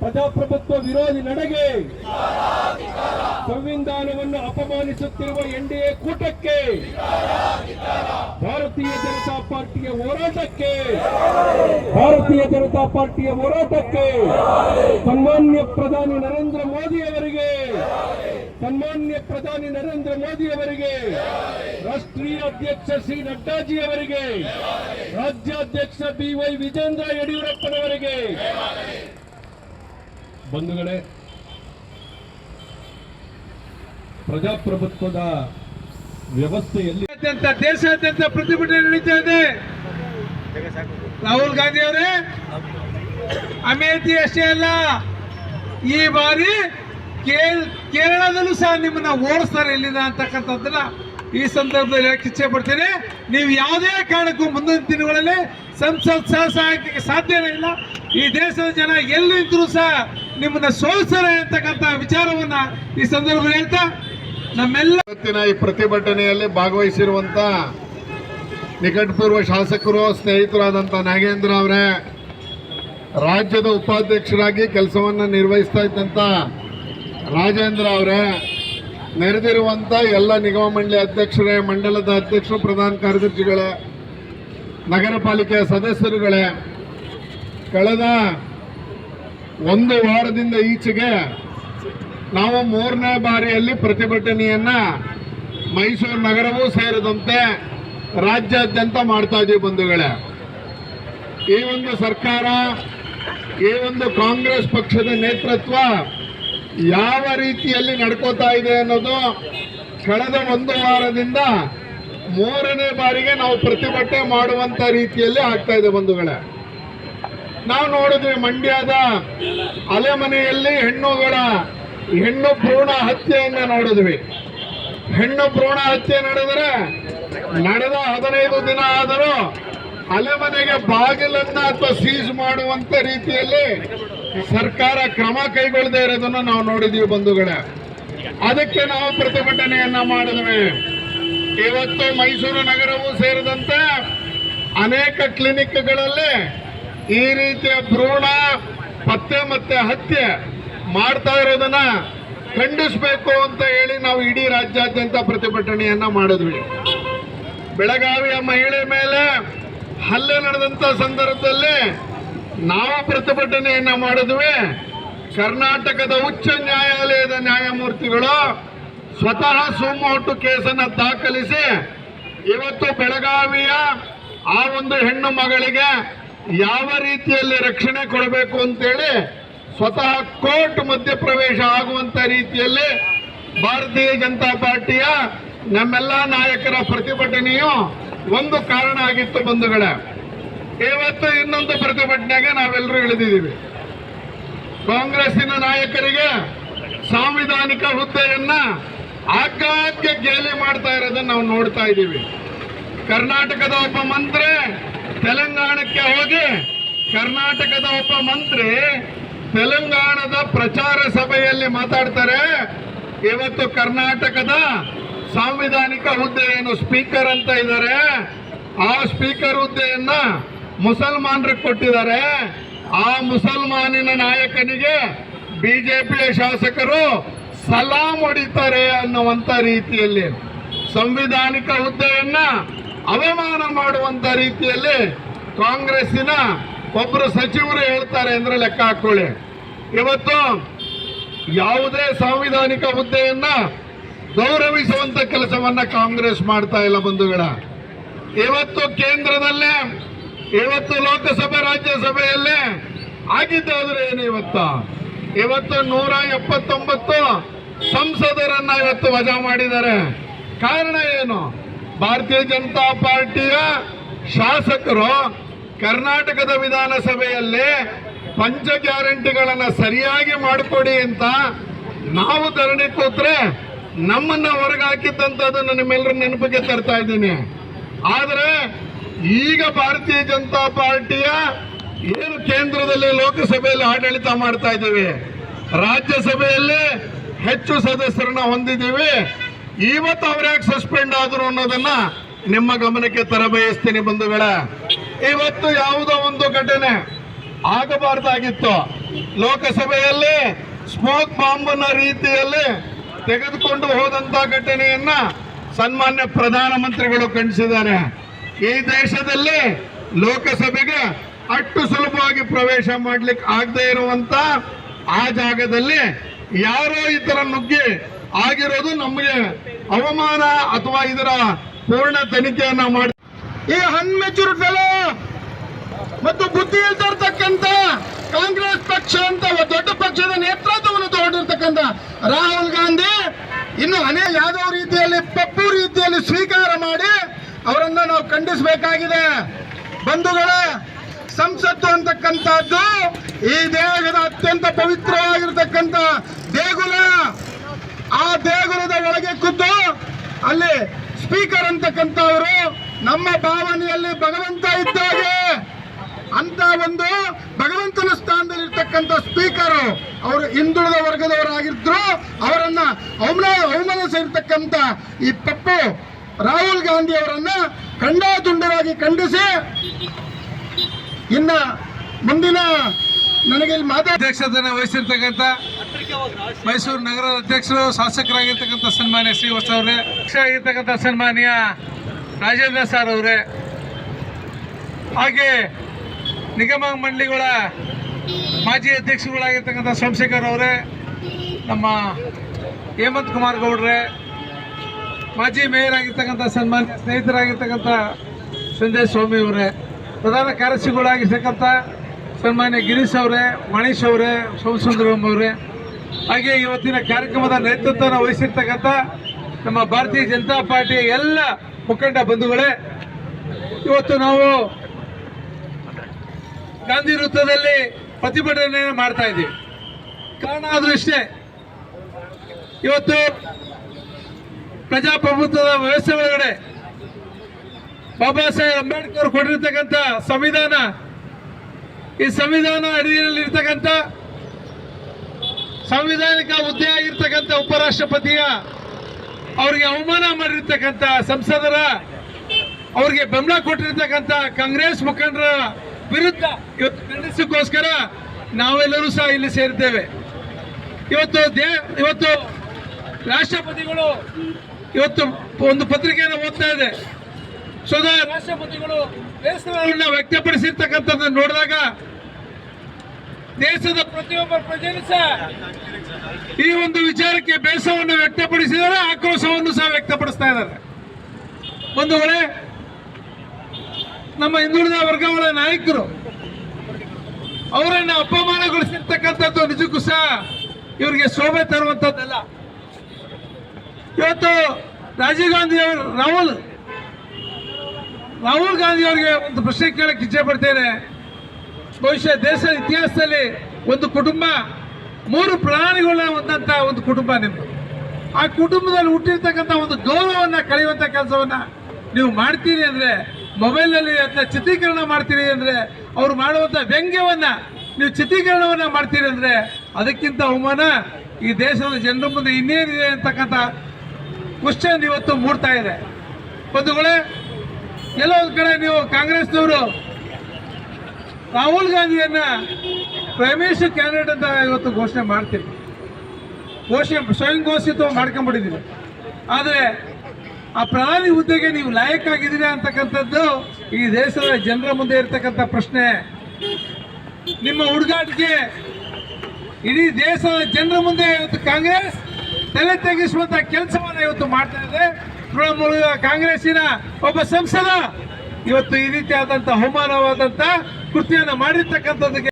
ಪ್ರಜಾಪ್ರಭುತ್ವ ವಿರೋಧಿ ನಡೆಗೆ ಸಂವಿಧಾನವನ್ನು ಅಪಮಾನಿಸುತ್ತಿರುವ ಎನ್ಡಿಎ ಕೂಟಕ್ಕೆ ಭಾರತೀಯ ಜನತಾ ಪಾರ್ಟಿಯ ಹೋರಾಟಕ್ಕೆ ಭಾರತೀಯ ಜನತಾ ಪಾರ್ಟಿಯ ಹೋರಾಟಕ್ಕೆ ಸನ್ಮಾನ್ಯ ಪ್ರಧಾನಿ ನರೇಂದ್ರ ಮೋದಿ ಅವರಿಗೆ ಸನ್ಮಾನ್ಯ ಪ್ರಧಾನಿ ನರೇಂದ್ರ ಮೋದಿ ಅವರಿಗೆ ರಾಷ್ಟ್ರೀಯ ಅಧ್ಯಕ್ಷ ಶ್ರೀ ನಡ್ಡಾಜಿ ಅವರಿಗೆ ರಾಜ್ಯಾಧ್ಯಕ್ಷ ಬಿ ವೈ ವಿಜೇಂದ್ರ ಯಡಿಯೂರಪ್ಪನವರಿಗೆ ಬಂಧುಗಳೇ, ಪ್ರಜಾಪ್ರಭುತ್ವದ ವ್ಯವಸ್ಥೆಯಲ್ಲಿ ದೇಶಾದ್ಯಂತ ಪ್ರತಿಭಟನೆ ನಡೀತಾ ಇದೆ. ರಾಹುಲ್ ಗಾಂಧಿ ಅವರೇ ಅಮೇಥಿ ಅಷ್ಟೇ ಅಲ್ಲ, ಈ ಬಾರಿ ಕೇರ್, ಕೇರಳದಲ್ಲೂ ಸಹ ನಿಮ್ಮನ್ನ ಓಡಿಸ್ತಾರೆ ಇಲ್ಲಿನ ಅಂತಕ್ಕಂಥದ್ದನ್ನ ಈ ಸಂದರ್ಭದಲ್ಲಿ ಹೇಳಕ್ಕೆ ಇಚ್ಛೆ ಪಡ್ತೇನೆ. ನೀವು ಯಾವುದೇ ಕಾರಣಕ್ಕೂ ಮುಂದಿನ ದಿನಗಳಲ್ಲಿ ಸಂಸತ್ ಸಹ ಸಾಧ್ಯನೇ ಇಲ್ಲ. ಈ ದೇಶದ ಜನ ಎಲ್ಲಿದ್ರೂ ಸಹ ನಿಮ್ಮನ್ನ ಸೋಸರೆ ಅಂತಕ್ಕಂಥ ವಿಚಾರವನ್ನ ಈ ಸಂದರ್ಭದಲ್ಲಿ ಹೇಳ್ತಾ, ನಮ್ಮೆಲ್ಲ ಇವತ್ತಿನ ಈ ಪ್ರತಿಭಟನೆಯಲ್ಲಿ ಭಾಗವಹಿಸಿರುವಂತ ನಿಕಟಪೂರ್ವ ಶಾಸಕರು ಸ್ನೇಹಿತರಾದಂಥ ನಾಗೇಂದ್ರ ಅವರೇ, ರಾಜ್ಯದ ಉಪಾಧ್ಯಕ್ಷರಾಗಿ ಕೆಲಸವನ್ನು ನಿರ್ವಹಿಸ್ತಾ ಇದ್ದಂಥ ರಾಜೇಂದ್ರ ಅವರೇ ನೆರೆದಿರುವಂಥ ಎಲ್ಲ ನಿಗಮ ಮಂಡಳಿ ಅಧ್ಯಕ್ಷರೇ, ಮಂಡಲದ ಅಧ್ಯಕ್ಷರು, ಪ್ರಧಾನ ಕಾರ್ಯದರ್ಶಿಗಳೇ ನಗರ ಪಾಲಿಕೆಯ ಸದಸ್ಯರುಗಳೇ, ಕಳೆದ ಒಂದು ವಾರದಿಂದ ಈಚೆಗೆ ನಾವು ಮೂರನೇ ಬಾರಿಯಲ್ಲಿ ಪ್ರತಿಭಟನೆಯನ್ನ ಮೈಸೂರು ನಗರವೂ ಸೇರಿದಂತೆ ರಾಜ್ಯಾದ್ಯಂತ ಮಾಡ್ತಾ ಇದೀವಿ ಬಂಧುಗಳೇ. ಈ ಒಂದು ಸರ್ಕಾರ, ಈ ಒಂದು ಕಾಂಗ್ರೆಸ್ ಪಕ್ಷದ ನೇತೃತ್ವ ಯಾವ ರೀತಿಯಲ್ಲಿ ನಡ್ಕೋತಾ ಇದೆ ಅನ್ನೋದು ಕಳೆದ ಒಂದು ವಾರದಿಂದ ಮೂರನೇ ಬಾರಿಗೆ ನಾವು ಪ್ರತಿಭಟನೆ ಮಾಡುವಂತ ರೀತಿಯಲ್ಲಿ ಆಗ್ತಾ ಇದೆ ಬಂಧುಗಳೇ. ನಾವು ನೋಡಿದ್ವಿ ಮಂಡ್ಯದ ಅಲೆಮನೆಯಲ್ಲಿ ಹೆಣ್ಣುಗಳ ಹೆಣ್ಣು ಭ್ರೂಣ ಹತ್ಯೆಯನ್ನ ನೋಡಿದ್ವಿ. ಹೆಣ್ಣು ಭ್ರೂಣ ಹತ್ಯೆ ನಡೆದರೆ ನಡೆದ ಹದಿನೈದು ದಿನ ಆದರೂ ಅಲೆಮನೆಗೆ ಬಾಗಿಲನ್ನ ಅಥವಾ ಸೀಸ್ ಮಾಡುವಂತ ರೀತಿಯಲ್ಲಿ ಸರ್ಕಾರ ಕ್ರಮ ಕೈಗೊಳ್ಳದೆ ಇರೋದನ್ನ ನಾವು ನೋಡಿದ್ವಿ ಬಂಧುಗಳೇ. ಅದಕ್ಕೆ ನಾವು ಪ್ರತಿಭಟನೆಯನ್ನ ಮಾಡಿದ್ವಿ. ಇವತ್ತು ಮೈಸೂರು ನಗರವೂ ಸೇರಿದಂತೆ ಅನೇಕ ಕ್ಲಿನಿಕ್ಗಳಲ್ಲಿ ಈ ರೀತಿಯ ಭ್ರೂಣ ಪತ್ತೆ ಮತ್ತೆ ಹತ್ಯೆ ಮಾಡ್ತಾ ಇರೋದನ್ನ ಖಂಡಿಸಬೇಕು ಅಂತ ಹೇಳಿ ನಾವು ಇಡೀ ರಾಜ್ಯಾದ್ಯಂತ ಪ್ರತಿಭಟನೆಯನ್ನ ಮಾಡಿದ್ವಿ. ಬೆಳಗಾವಿಯ ಮಹಿಳೆ ಮೇಲೆ ಹಲ್ಲೆ ನಡೆದಂತ ಸಂದರ್ಭದಲ್ಲಿ ನಾವು ಪ್ರತಿಭಟನೆಯನ್ನ ಮಾಡಿದ್ವಿ. ಕರ್ನಾಟಕದ ಉಚ್ಚ ನ್ಯಾಯಾಲಯದ ನ್ಯಾಯಮೂರ್ತಿಗಳು ಸ್ವತಃ ಸುಮ್ಮಟ್ಟು ಕೇಸನ್ನ ದಾಖಲಿಸಿ ಇವತ್ತು ಬೆಳಗಾವಿಯ ಆ ಒಂದು ಹೆಣ್ಣು ಮಗಳಿಗೆ ಯಾವ ರೀತಿಯಲ್ಲಿ ರಕ್ಷಣೆ ಕೊಡಬೇಕು ಅಂತೇಳಿ ಸ್ವತಃ ಕೋರ್ಟ್ ಮಧ್ಯಪ್ರವೇಶ ಆಗುವಂತ ರೀತಿಯಲ್ಲಿ ಭಾರತೀಯ ಜನತಾ ಪಾರ್ಟಿಯ ನಮ್ಮೆಲ್ಲ ನಾಯಕರ ಪ್ರತಿಭಟನೆಯು ಒಂದು ಕಾರಣ ಆಗಿತ್ತು ಬಂಧುಗಳೇ. ಇವತ್ತು ಇನ್ನೊಂದು ಪ್ರತಿಭಟನೆಗೆ ನಾವೆಲ್ಲರೂ ಇಳಿದಿದ್ದೀವಿ. ಕಾಂಗ್ರೆಸ್ಸಿನ ನಾಯಕರಿಗೆ ಸಾಂವಿಧಾನಿಕ ಹುದ್ದೆಯನ್ನ ಆಗಾಗ್ಗೆ ಗೇಲಿ ಮಾಡ್ತಾ ಇರೋದನ್ನ ನಾವು ನೋಡ್ತಾ ಇದ್ದೀವಿ. ಕರ್ನಾಟಕದ ಒಬ್ಬ ಮಂತ್ರಿ ತೆಲಂಗಾಣಕ್ಕೆ ಹೋಗಿ ಕರ್ನಾಟಕದ ಒಬ್ಬ ಮಂತ್ರಿ ತೆಲಂಗಾಣದ ಪ್ರಚಾರ ಸಭೆಯಲ್ಲಿ ಮಾತಾಡ್ತಾರೆ. ಇವತ್ತು ಕರ್ನಾಟಕದ ಸಾಂವಿಧಾನಿಕ ಹುದ್ದೆ ಏನು ಸ್ಪೀಕರ್ ಅಂತ ಇದ್ದಾರೆ. ಆ ಸ್ಪೀಕರ್ ಹುದ್ದೆಯನ್ನ ಮುಸಲ್ಮಾನರಿಗೆ ಕೊಟ್ಟಿದ್ದಾರೆ. ಆ ಮುಸಲ್ಮಾನಿನ ನಾಯಕನಿಗೆ ಬಿಜೆಪಿಯ ಶಾಸಕರು ಸಲಾಂ ಹೊಡಿತಾರೆ ಅನ್ನುವಂತ ರೀತಿಯಲ್ಲಿ ಸಂವಿಧಾನಿಕ ಹುದ್ದೆಯನ್ನ ಅವಮಾನ ಮಾಡುವಂತ ರೀತಿಯಲ್ಲಿ ಕಾಂಗ್ರೆಸ್ಸಿನ ಒಬ್ಬರು ಸಚಿವರು ಹೇಳ್ತಾರೆ ಅಂದ್ರೆ ಲೆಕ್ಕ ಹಾಕೊಳ್ಳಿ. ಇವತ್ತು ಯಾವುದೇ ಸಾಂವಿಧಾನಿಕ ಹುದ್ದೆಯನ್ನ ಗೌರವಿಸುವಂತ ಕೆಲಸವನ್ನ ಕಾಂಗ್ರೆಸ್ ಮಾಡ್ತಾ ಇಲ್ಲ ಬಂಧುಗಳ. ಇವತ್ತು ಕೇಂದ್ರದಲ್ಲೇ, ಇವತ್ತು ಲೋಕಸಭೆ, ರಾಜ್ಯಸಭೆಯಲ್ಲೇ ಆಗಿದ್ದಾದ್ರೆ ಏನು ಇವತ್ತು? ಇವತ್ತು ನೂರ ಎಪ್ಪತ್ತೊಂಬತ್ತು ಸಂಸದರನ್ನ ಇವತ್ತು ವಜಾ ಮಾಡಿದ್ದಾರೆ. ಕಾರಣ ಏನು? ಭಾರತೀಯ ಜನತಾ ಪಾರ್ಟಿಯ ಶಾಸಕರು ಕರ್ನಾಟಕದ ವಿಧಾನಸಭೆಯಲ್ಲಿ ಪಂಚ ಗ್ಯಾರಂಟಿಗಳನ್ನ ಸರಿಯಾಗಿ ಮಾಡಿಕೊಡಿ ಅಂತ ನಾವು ಧರಣಿ ಕೂತ್ರೆ ನಮ್ಮನ್ನ ಹೊರಗೆ ಹಾಕಿದ್ದಂಥದ್ದನ್ನು ನಿಮ್ಮೆಲ್ಲರ ನೆನಪಿಗೆ ತರ್ತಾ ಇದ್ದೀನಿ. ಆದರೆ ಈಗ ಭಾರತೀಯ ಜನತಾ ಪಾರ್ಟಿಯ ಏನು ಕೇಂದ್ರದಲ್ಲಿ ಲೋಕಸಭೆಯಲ್ಲಿ ಆಡಳಿತ ಮಾಡ್ತಾ ಇದ್ದೀವಿ, ರಾಜ್ಯಸಭೆಯಲ್ಲಿ ಹೆಚ್ಚು ಸದಸ್ಯರನ್ನ ಹೊಂದಿದ್ದೀವಿ ಇವತ್ತು ಅವ್ರ್ಯಾಕೆ ಸಸ್ಪೆಂಡ್ ಆದರು ಅನ್ನೋದನ್ನ ನಿಮ್ಮ ಗಮನಕ್ಕೆ ತರಬಯಸ್ತೀನಿ ಬಂಧುಗಳ. ಇವತ್ತು ಯಾವುದೋ ಒಂದು ಘಟನೆ ಆಗಬಾರ್ದಾಗಿತ್ತು. ಲೋಕಸಭೆಯಲ್ಲಿ ಸ್ಮೋಕ್ ಬಾಂಬ್ನ ರೀತಿಯಲ್ಲಿ ತೆಗೆದುಕೊಂಡು ಹೋದಂತ ಘಟನೆಯನ್ನ ಸನ್ಮಾನ್ಯ ಪ್ರಧಾನಮಂತ್ರಿಗಳು ಖಂಡಿಸಿದ್ದಾರೆ. ಈ ದೇಶದಲ್ಲಿ ಲೋಕಸಭೆಗೆ ಅಷ್ಟು ಸುಲಭವಾಗಿ ಪ್ರವೇಶ ಮಾಡ್ಲಿಕ್ಕೆ ಆಗದೆ ಇರುವಂತ ಆ ಜಾಗದಲ್ಲಿ ಯಾರೋ ಈ ತರ ನುಗ್ಗಿ ಆಗಿರೋದು ನಮಗೆ ಅವಮಾನ ಅಥವಾ ಇದರ ಪೂರ್ಣ ತನಿಖೆಯನ್ನ ಮಾಡಿ. ಈ ಅನ್ಮೆಚೂರ್ಡ್ ಫೆಲೋ ಮತ್ತು ಬುದ್ಧಿ ಇಲ್ದಿರ್ತಕ್ಕಂಥ ಕಾಂಗ್ರೆಸ್ ಪಕ್ಷ ಅಂತ ದೊಡ್ಡ ಪಕ್ಷದ ನೇತೃತ್ವವನ್ನು ತಗೊಂಡಿರ್ತಕ್ಕಂಥ ರಾಹುಲ್ ಗಾಂಧಿ ಇನ್ನು ಅನೇಕ ಯಾವುದೋ ರೀತಿಯಲ್ಲಿ ಪಪ್ಪು ರೀತಿಯಲ್ಲಿ ಸ್ವೀಕಾರ ಮಾಡಿ ಅವರನ್ನ ನಾವು ಖಂಡಿಸಬೇಕಾಗಿದೆ. ಬಂಧುಗಳ, ಸಂಸತ್ತು ಅಂತಕ್ಕಂಥದ್ದು ಈ ದೇಹದ ಅತ್ಯಂತ ಪವಿತ್ರವಾಗಿರ್ತಕ್ಕಂಥ ದೇಗುಲ. ಆ ದೇಗುಲದ ಒಳಗೆ ಖುದ್ದು ಅಲ್ಲಿ ಸ್ಪೀಕರ್ ಅಂತಕ್ಕಂಥವರು ನಮ್ಮ ಭಾವನೆಯಲ್ಲಿ ಭಗವಂತ ಇದ್ದಾಗೆ ಅಂತ ಒಂದು ಭಗವಂತನ ಸ್ಥಾನದಲ್ಲಿ ಇರ್ತಕ್ಕಂಥ ಸ್ಪೀಕರ್ ಅವರು ಹಿಂದುಳಿದ ವರ್ಗದವರಾಗಿದ್ರು. ಅವರನ್ನ ಅವಮಾನ ಅವಮಾನಿಸಿರ್ತಕ್ಕಂಥ ಈ ಪಪ್ಪು ರಾಹುಲ್ ಗಾಂಧಿ ಅವರನ್ನ ಖಂಡಾತುಂಡವಾಗಿ ಖಂಡಿಸಿ ಇನ್ನ ಮುಂದಿನ ನನಗೆ ಇಲ್ಲಿ ಮಾತಾ ಅಧ್ಯಕ್ಷತೆಯನ್ನು ವಹಿಸಿರ್ತಕ್ಕಂಥ ಮೈಸೂರು ನಗರದ ಅಧ್ಯಕ್ಷರು, ಶಾಸಕರಾಗಿರ್ತಕ್ಕಂಥ ಸನ್ಮಾನ್ಯ ಶ್ರೀವತ್ಸ ಅವರೇ ಅಧ್ಯಕ್ಷ ಆಗಿರ್ತಕ್ಕಂಥ ಸನ್ಮಾನ್ಯ ರಾಜೇಂದ್ರ ಸರ್ ಅವರೇ, ಹಾಗೆ ನಿಗಮ ಮಂಡಳಿಗಳ ಮಾಜಿ ಅಧ್ಯಕ್ಷರುಗಳಾಗಿರ್ತಕ್ಕಂಥ ಸೋಮಶೇಖರ್ ಅವರೇ, ನಮ್ಮ ಹೇಮಂತ್ ಕುಮಾರ್ ಗೌಡ್ರೆ, ಮಾಜಿ ಮೇಯರ್ ಆಗಿರ್ತಕ್ಕಂಥ ಸನ್ಮಾನ್ಯ ಸ್ನೇಹಿತರಾಗಿರ್ತಕ್ಕಂಥ ಸಂಜಯ್ ಸ್ವಾಮಿ ಅವರೇ, ಪ್ರಧಾನ ಕಾರ್ಯದರ್ಶಿಗಳಾಗಿರ್ತಕ್ಕಂಥ ಸನ್ಮಾನ್ಯ ಗಿರೀಶ್ ಅವರೇ, ಮಣೇಶ್ ಅವರೇ ಸೋಮಸುಂದರಂ ಅವರೇ, ಹಾಗೆ ಇವತ್ತಿನ ಕಾರ್ಯಕ್ರಮದ ನೇತೃತ್ವನ ವಹಿಸಿರ್ತಕ್ಕಂಥ ನಮ್ಮ ಭಾರತೀಯ ಜನತಾ ಪಾರ್ಟಿಯ ಎಲ್ಲ ಮುಖಂಡ ಬಂಧುಗಳೇ, ಇವತ್ತು ನಾವು ಗಾಂಧಿ ವೃತ್ತದಲ್ಲಿ ಪ್ರತಿಭಟನೆ ಮಾಡ್ತಾ ಇದ್ದೀವಿ. ಕಾರಣ ಆದ್ರೂ ಇಷ್ಟೇ, ಇವತ್ತು ಪ್ರಜಾಪ್ರಭುತ್ವದ ವ್ಯವಸ್ಥೆ ಒಳಗಡೆ ಬಾಬಾ ಸಾಹೇಬ್ ಅಂಬೇಡ್ಕರ್ ಕೊಟ್ಟಿರ್ತಕ್ಕಂಥ ಸಂವಿಧಾನ ಈ ಸಂವಿಧಾನ ಅಡಿಯಲ್ಲಿ ಇರ್ತಕ್ಕಂಥ ಸಾಂವಿಧಾನಿಕ ಹುದ್ದೆ ಆಗಿರ್ತಕ್ಕಂಥ ಉಪರಾಷ್ಟ್ರಪತಿಯ ಅವರಿಗೆ ಅವಮಾನ ಮಾಡಿರ್ತಕ್ಕಂಥ ಸಂಸದರ ಅವರಿಗೆ ಬೆಂಬಲ ಕೊಟ್ಟಿರ್ತಕ್ಕಂಥ ಕಾಂಗ್ರೆಸ್ ಮುಖಂಡರ ವಿರುದ್ಧ ಇವತ್ತು ಖಂಡಿಸಕ್ಕೋಸ್ಕರ ನಾವೆಲ್ಲರೂ ಸಹ ಇಲ್ಲಿ ಸೇರಿದ್ದೇವೆ. ಇವತ್ತು ದೇ, ಇವತ್ತು ರಾಷ್ಟ್ರಪತಿಗಳು ಇವತ್ತು ಒಂದು ಪತ್ರಿಕೆಯನ್ನು ಓದ್ತಾ ಇದೆ. ಸೋದ ರಾಷ್ಟ್ರಪತಿಗಳು ಬೇಸರವನ್ನು ವ್ಯಕ್ತಪಡಿಸಿರ್ತಕ್ಕಂಥದ್ದನ್ನು ನೋಡಿದಾಗ ದೇಶದ ಪ್ರತಿಯೊಬ್ಬ ಪ್ರಜೆಯೂ ಸಹ ಈ ಒಂದು ವಿಚಾರಕ್ಕೆ ಬೇಸವನ್ನು ವ್ಯಕ್ತಪಡಿಸಿದರೆ ಆಕ್ರೋಶವನ್ನು ಸಹ ವ್ಯಕ್ತಪಡಿಸ್ತಾ ಇದ್ದಾರೆ. ಒಂದು ವೇಳೆ ನಮ್ಮ ಹಿಂದುಳಿದ ವರ್ಗಗಳ ನಾಯಕರು ಅವರನ್ನು ಅಪಮಾನಗೊಳಿಸಿರ್ತಕ್ಕಂಥದ್ದು ನಿಜಕ್ಕೂ ಸಹ ಇವರಿಗೆ ಶೋಭೆ ತರುವಂಥದ್ದಲ್ಲ. ಇವತ್ತು ರಾಜೀವ್ ಗಾಂಧಿ ಅವರು, ರಾಹುಲ್ ರಾಹುಲ್ ಗಾಂಧಿ ಅವರಿಗೆ ಒಂದು ಪ್ರಶ್ನೆ ಕೇಳಕ್ಕೆ ಇಚ್ಛೆ ಪಡ್ತೇನೆ. ಬಹುಶಃ ದೇಶದ ಇತಿಹಾಸದಲ್ಲಿ ಒಂದು ಕುಟುಂಬ, ಮೂರು ಪ್ರಾಣಿಗಳನ್ನ ಹೊಂದಂತ ಒಂದು ಕುಟುಂಬ ನಿಮ್ಮದು ಆ ಕುಟುಂಬದಲ್ಲಿ ಹುಟ್ಟಿರ್ತಕ್ಕಂಥ ಒಂದು ಗೌರವವನ್ನು ಕಳೆಯುವಂಥ ಕೆಲಸವನ್ನ ನೀವು ಮಾಡ್ತೀರಿ ಅಂದ್ರೆ, ಮೊಬೈಲ್ನಲ್ಲಿ ಅದನ್ನ ಚಿತ್ರೀಕರಣ ಮಾಡ್ತೀರಿ ಅಂದ್ರೆ, ಅವ್ರು ಮಾಡುವಂಥ ವ್ಯಂಗ್ಯವನ್ನ ನೀವು ಚಿತ್ರೀಕರಣವನ್ನ ಮಾಡ್ತೀರಿ ಅಂದ್ರೆ, ಅದಕ್ಕಿಂತ ಅವಮಾನ ಈ ದೇಶದ ಜನರ ಮುಂದೆ ಇನ್ನೇನಿದೆ ಅಂತಕ್ಕಂಥ ಕ್ವಶನ್ ಇವತ್ತು ಮೂಡ್ತಾ ಇದೆ. ಬಂಧುಗಳೇ ಒಂದು ಕಡೆ ನೀವು ಕಾಂಗ್ರೆಸ್ನವರು ರಾಹುಲ್ ಗಾಂಧಿಯನ್ನ ಪ್ರೈಮೇಶ್ ಕ್ಯಾಂಡಿಡೇಟ್ ಅಂತ ಇವತ್ತು ಘೋಷಣೆ ಮಾಡ್ತೀವಿ. ಘೋಷಣೆ ಸ್ವಯಂ ಘೋಷಿತ ಮಾಡ್ಕೊಂಡ್ಬಿಟ್ಟಿದ್ದೀವಿ ಆದರೆ ಆ ಪ್ರಧಾನಿ ಹುದ್ದೆಗೆ ನೀವು ಲಾಯಕ್ಕಾಗಿದ್ದೀರಾ ಅಂತಕ್ಕಂಥದ್ದು ಈ ದೇಶದ ಜನರ ಮುಂದೆ ಇರತಕ್ಕಂಥ ಪ್ರಶ್ನೆ. ನಿಮ್ಮ ಹುಡುಗಾಟಿಗೆ ಇಡೀ ದೇಶದ ಜನರ ಮುಂದೆ ಇವತ್ತು ಕಾಂಗ್ರೆಸ್ ತಲೆ ತೆಗೆಸುವಂಥ ಕೆಲಸವನ್ನು ಇವತ್ತು ಮಾಡ್ತಾ ಇದೆ. ತೃಣಮೂಲ ಕಾಂಗ್ರೆಸ್ಸಿನ ಒಬ್ಬ ಸಂಸದ. ಇವತ್ತು ಈ ರೀತಿಯಾದಂತಹ ಅವಮಾನವಾದಂಥ ಕೃತಿಯನ್ನು ಮಾಡಿರ್ತಕ್ಕಂಥದ್ದಕ್ಕೆ